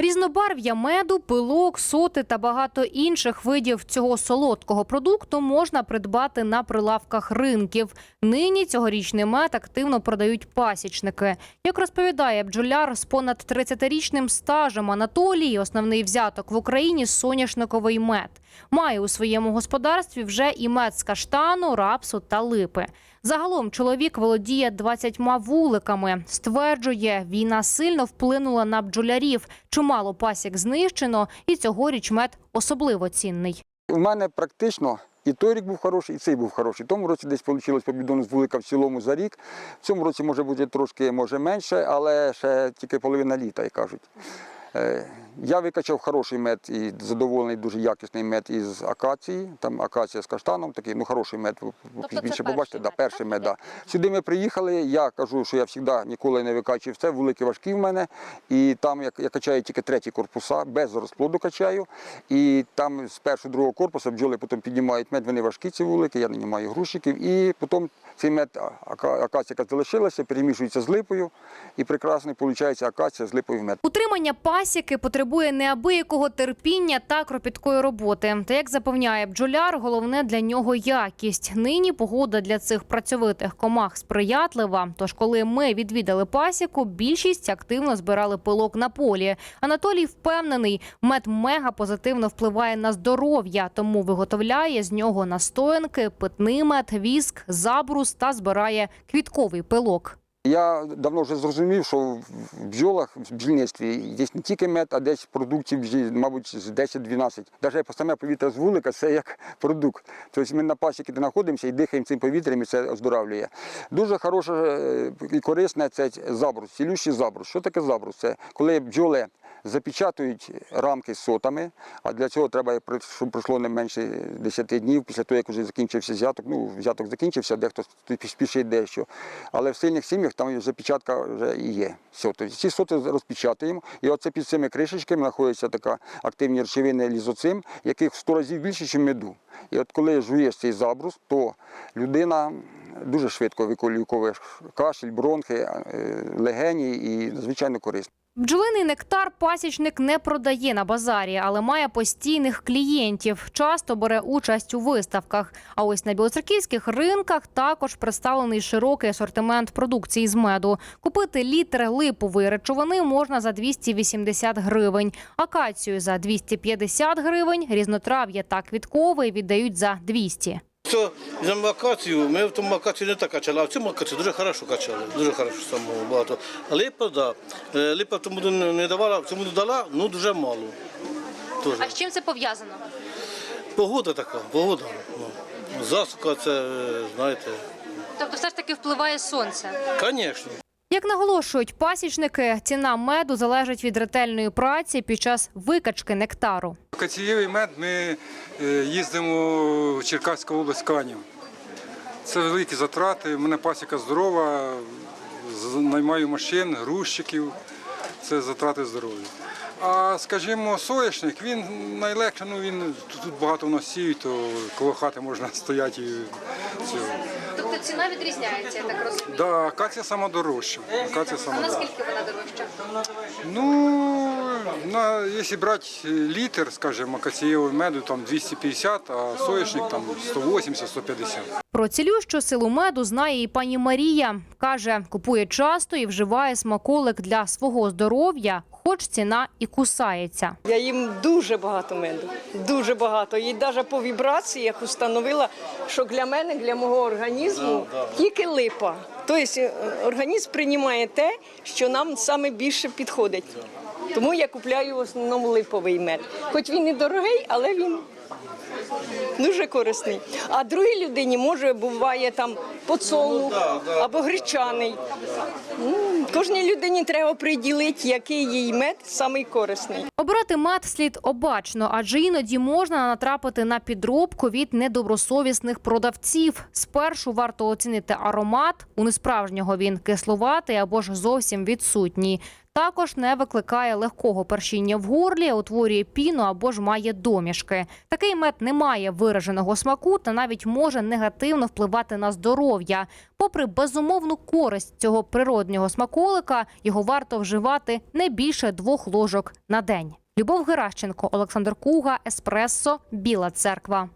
Різнобарв'я меду, пилок, соти та багато інших видів цього солодкого продукту можна придбати на прилавках ринків. Нині цьогорічний мед активно продають пасічники. Як розповідає бджоляр з понад 30-річним стажем Анатолій, основний взяток в Україні соняшниковий мед. Має у своєму господарстві вже і мед з каштану, рапсу та липи. Загалом чоловік володіє 20 вуликами. Стверджує, війна сильно вплинула на бджолярів. Чимало пасік знищено, і цьогоріч мед особливо цінний. У мене практично і той рік був хороший, і цей був хороший. Тому році десь вийшло побідону з вулика в цілому за рік. В цьому році може бути трошки може менше, але ще тільки половина літа, як кажуть. Я викачав хороший мед і задоволений, дуже якісний мед із акації. Там акація з каштаном, такий ну хороший мед. Ви пізніше перший побачите, да, перший мед. Да. Сюди ми приїхали. Я кажу, що я завжди ніколи не викачую все. Вулики важкі в мене. І там я, я качаю тільки треті корпуса, без розплоду качаю. І там з першого другого корпусу бджоли потім піднімають мед, вони важкі ці вулики, я нанімаю грузчиків. І потім цей мед, акація, яка залишилася, перемішується з липою. І прекрасний виходить акація з липою в мед. Утримання пасіки потребує неабиякого терпіння та кропіткої роботи. Та як запевняє бджоляр, головне для нього якість. Нині погода для цих працьовитих комах сприятлива. Тож, коли ми відвідали пасіку, більшість активно збирали пилок на полі. Анатолій впевнений, мед мега позитивно впливає на здоров'я, тому виготовляє з нього настоянки, питний мед, віск, забрус та збирає квітковий пилок. Я давно вже зрозумів, що в бджолах, в бджільництві є не тільки мед, а десь продуктів, мабуть, з 10-12. Навіть саме повітря з вулика це як продукт. Тобто ми на пасіки знаходимося і дихаємо цим повітрям, і це оздоравлює. Дуже хороше і корисне це забрус, цілющий забрус. Що таке забрус? Це коли бджоли запечатують рамки сотами, а для цього треба, щоб пройшло не менше 10 днів після того, як вже закінчився взяток. Ну, взяток закінчився, дехто спішить дещо. Але в сильних сім'ях там запечатка вже і є. Тобто ці соти розпечатуємо, і оце під цими кришечками знаходиться така активні речовини лізоцим, яких в 100 разів більше, ніж меду. І от коли жуєш цей забрус, то людина дуже швидко виколює кашель, бронхи, е, легені і надзвичайно корисно. Бджолиний нектар пасічник не продає на базарі, але має постійних клієнтів. Часто бере участь у виставках. А ось на білоцерківських ринках також представлений широкий асортимент продукції з меду. Купити літр липової речовини можна за 280 гривень, акацію за 250 гривень, різнотрав'я та квітковий віддають за 200. Це за макацію, ми в тому макацію не так качали, а в цьому макацію дуже хорошо качали, дуже хорошо самого багато. А липа, да. Е, Липа в тому не давала, в цьому дала, ну дуже мало. Тоже. з чим це пов'язано? Погода така, погода. Ну. Засуха це, е, знаєте, Тобто, все ж таки впливає сонце. звісно. Як наголошують пасічники, ціна меду залежить від ретельної праці під час викачки нектару. Кацієвий мед ми е, їздимо в Черкаську область Канів. Це великі затрати. У мене пасіка здорова, наймаю машин, грузчиків. Це затрати здоров'я. А скажімо, соняшник, він найлегше, ну він тут багато в то коло хати можна стояти і цього. Ціна відрізняється, я так розумію. Да, акація сама дорожча. Акація сама дорожча. вона дорожча? Ну, на, якщо брати літр, скажімо, акацієвого меду, там 250, а соєшник там 180-150. Про цілющу силу меду знає і пані Марія. Каже, купує часто і вживає смаколик для свого здоров'я, хоч ціна і кусається. Я їм дуже багато меду, дуже багато. І навіть по вібраціях установила, що для мене, для мого організму, тільки липа. Тобто е, організм приймає те, що нам саме більше підходить. Тому я купляю в основному липовий мед. Хоч він і дорогий, але він дуже корисний. А другій людині може буває там подсолнух або гречаний. М, Кожній людині треба приділити, який їй мед самий корисний. Обирати мед слід обачно, адже іноді можна натрапити на підробку від недобросовісних продавців. Спершу варто оцінити аромат. У несправжнього він кисловатий або ж зовсім відсутній. Також не викликає легкого першіння в горлі, утворює піну або ж має домішки. Такий мед не має вираженого смаку та навіть може негативно впливати на здоров'я. Попри безумовну користь цього природнього смаколика, його варто вживати не більше двох ложок на день. Любов Геращенко, Олександр Куга, Еспресо, Біла Церква.